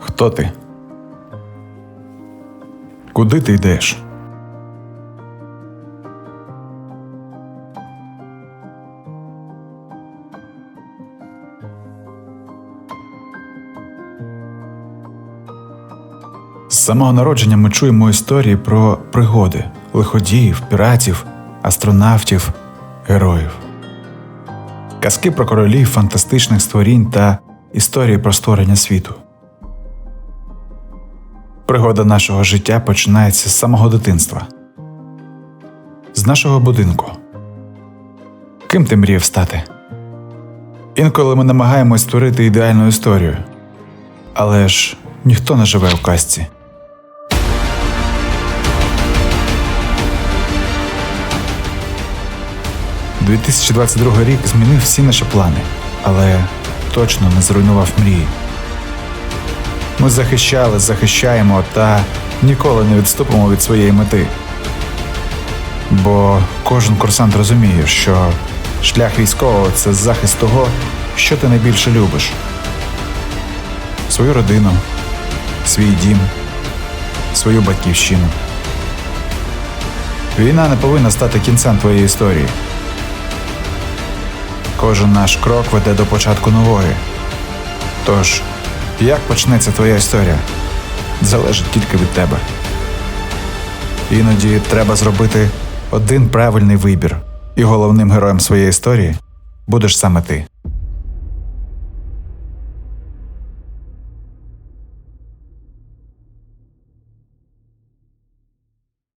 Хто ти? Куди ти йдеш? З самого народження ми чуємо історії про пригоди лиходіїв, піратів, астронавтів, героїв. Казки про королів, фантастичних створінь та історії про створення світу. Пригода нашого життя починається з самого дитинства, з нашого будинку. Ким ти мріяв стати? Інколи ми намагаємось створити ідеальну історію, але ж ніхто не живе у казці. – 2022 рік змінив всі наші плани, але точно не зруйнував мрії. Ми захищали, захищаємо та ніколи не відступимо від своєї мети. Бо кожен курсант розуміє, що шлях військового це захист того, що ти найбільше любиш: свою родину, свій дім, свою батьківщину. Війна не повинна стати кінцем твоєї історії. Кожен наш крок веде до початку нової. Тож, як почнеться твоя історія, залежить тільки від тебе. Іноді треба зробити один правильний вибір, і головним героєм своєї історії будеш саме ти.